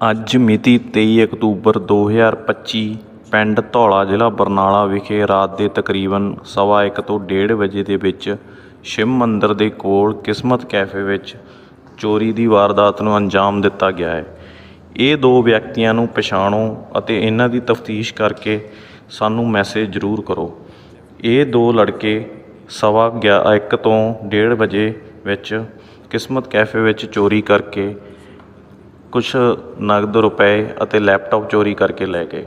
ਅੱਜ ਮਿਤੀ ਤੇਈ ਅਕਤੂਬਰ 2025 ਪਿੰਡ ਧੌਲਾ ਜ਼ਿਲ੍ਹਾ ਬਰਨਾਲਾ ਵਿਖੇ ਰਾਤ ਦੇ ਤਕਰੀਬਨ ਸਵਾ ਇੱਕ ਤੋਂ ਡੇਢ ਵਜੇ ਦੇ ਵਿੱਚ ਸ਼ਿਵ ਮੰਦਰ ਦੇ ਕੋਲ ਕਿਸਮਤ ਕੈਫੇ ਵਿੱਚ ਚੋਰੀ ਦੀ ਵਾਰਦਾਤ ਨੂੰ ਅੰਜਾਮ ਦਿੱਤਾ ਗਿਆ ਹੈ। ਇਹ ਦੋ ਵਿਅਕਤੀਆਂ ਨੂੰ ਪਛਾਣੋ ਅਤੇ ਇਹਨਾਂ ਦੀ ਤਫਤੀਸ਼ ਕਰਕੇ ਸਾਨੂੰ ਮੈਸੇਜ ਜ਼ਰੂਰ ਕਰੋ। ਇਹ ਦੋ ਲੜਕੇ ਸਵਾ ਗਿਆ ਇੱਕ ਤੋਂ ਡੇਢ ਵਜੇ ਵਿੱਚ ਕਿਸਮਤ ਕੈਫੇ ਵਿੱਚ ਚੋਰੀ ਕਰਕੇ ਕੁਛ ਨਗਦ ਰੁਪਏ ਅਤੇ ਲੈਪਟਾਪ ਚੋਰੀ ਕਰਕੇ ਲੈ ਗਏ।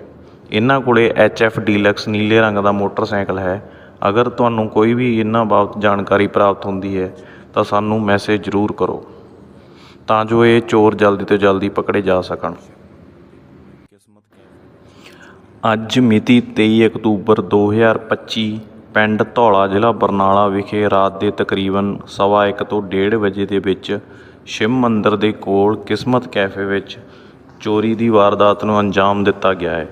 ਇਹਨਾਂ ਕੋਲੇ ਐਫ ਡੀਲਕਸ ਨੀਲੇ ਰੰਗ ਦਾ ਮੋਟਰਸਾਈਕਲ ਹੈ। ਅਗਰ ਤੁਹਾਨੂੰ ਕੋਈ ਵੀ ਇਹਨਾਂ ਬਾਬਤ ਜਾਣਕਾਰੀ ਪ੍ਰਾਪਤ ਹੁੰਦੀ ਹੈ, ਤਾਂ ਸਾਨੂੰ ਮੈਸੇਜ ਜ਼ਰੂਰ ਕਰੋ, ਤਾਂ ਜੋ ਇਹ ਚੋਰ ਜਲਦੀ ਤੋਂ ਜਲਦੀ ਪਕੜੇ ਜਾ ਸਕਣ। ਅੱਜ ਮਿਤੀ 23 ਅਕਤੂਬਰ 2025 ਪਿੰਡ ਧੌਲਾ ਜ਼ਿਲ੍ਹਾ ਬਰਨਾਲਾ ਵਿਖੇ ਰਾਤ ਦੇ ਤਕਰੀਬਨ ਸਵਾ ਇੱਕ ਤੋਂ ਡੇਢ ਵਜੇ ਦੇ ਵਿੱਚ ਸ਼ਿਵ ਮੰਦਰ ਦੇ ਕੋਲ ਕਿਸਮਤ ਕੈਫੇ ਵਿੱਚ ਚੋਰੀ ਦੀ ਵਾਰਦਾਤ ਨੂੰ ਅੰਜਾਮ ਦਿੱਤਾ ਗਿਆ ਹੈ।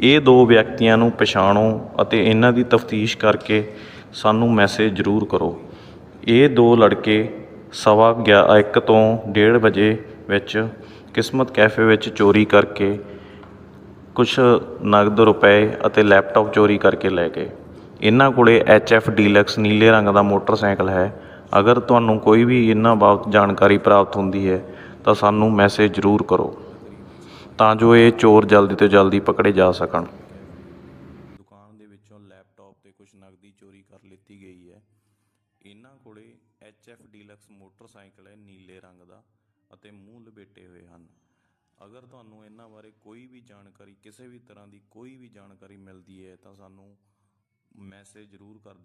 ਇਹ ਦੋ ਵਿਅਕਤੀਆਂ ਨੂੰ ਪਛਾਣੋ ਅਤੇ ਇਹਨਾਂ ਦੀ ਤਫਤੀਸ਼ ਕਰਕੇ ਸਾਨੂੰ ਮੈਸੇਜ ਜ਼ਰੂਰ ਕਰੋ। ਇਹ ਦੋ ਲੜਕੇ ਸਵਾ ਗਿਆ, ਇੱਕ ਤੋਂ ਡੇਢ ਵਜੇ ਵਿੱਚ ਕਿਸਮਤ ਕੈਫੇ ਵਿੱਚ ਚੋਰੀ ਕਰਕੇ ਕੁਝ ਨਗਦ ਰੁਪਏ ਅਤੇ ਲੈਪਟਾਪ ਚੋਰੀ ਕਰਕੇ ਲੈ ਗਏ। ਇਹਨਾਂ ਕੋਲੇ ਐਫ ਡੀਲਕਸ ਨੀਲੇ ਰੰਗ ਦਾ ਮੋਟਰਸਾਈਕਲ ਹੈ ਅਗਰ ਤੁਹਾਨੂੰ ਕੋਈ ਵੀ ਇਹਨਾਂ ਬਾਬਤ ਜਾਣਕਾਰੀ ਪ੍ਰਾਪਤ ਹੁੰਦੀ ਹੈ, ਤਾਂ ਸਾਨੂੰ ਮੈਸੇਜ ਜ਼ਰੂਰ ਕਰੋ, ਤਾਂ ਜੋ ਇਹ ਚੋਰ ਜਲਦੀ ਤੋਂ ਜਲਦੀ ਪਕੜੇ ਜਾ ਸਕਣ। ਦੁਕਾਨ ਦੇ ਵਿੱਚੋਂ ਲੈਪਟਾਪ ਤੇ ਕੁਝ ਨਗਦੀ ਚੋਰੀ ਕਰ ਲਿੱਤੀ ਗਈ ਹੈ। ਇਹਨਾਂ ਕੋਲੇ ਐਫ ਡੀਲਕਸ ਮੋਟਰਸਾਈਕਲ ਹੈ, ਨੀਲੇ ਰੰਗ ਦਾ ਅਤੇ ਮੂੰਹ ਲਪੇਟੇ ਹੋਏ ਹਨ। ਅਗਰ ਤੁਹਾਨੂੰ ਇਹਨਾਂ ਬਾਰੇ ਕੋਈ ਵੀ ਜਾਣਕਾਰੀ, ਕਿਸੇ ਵੀ ਤਰ੍ਹਾਂ ਦੀ ਕੋਈ ਵੀ ਜਾਣਕਾਰੀ ਮਿਲਦੀ ਹੈ, ਤਾਂ ਸਾਨੂੰ ਮੈਸੇਜ ਜ਼ਰੂਰ ਕਰ ਦਿਓ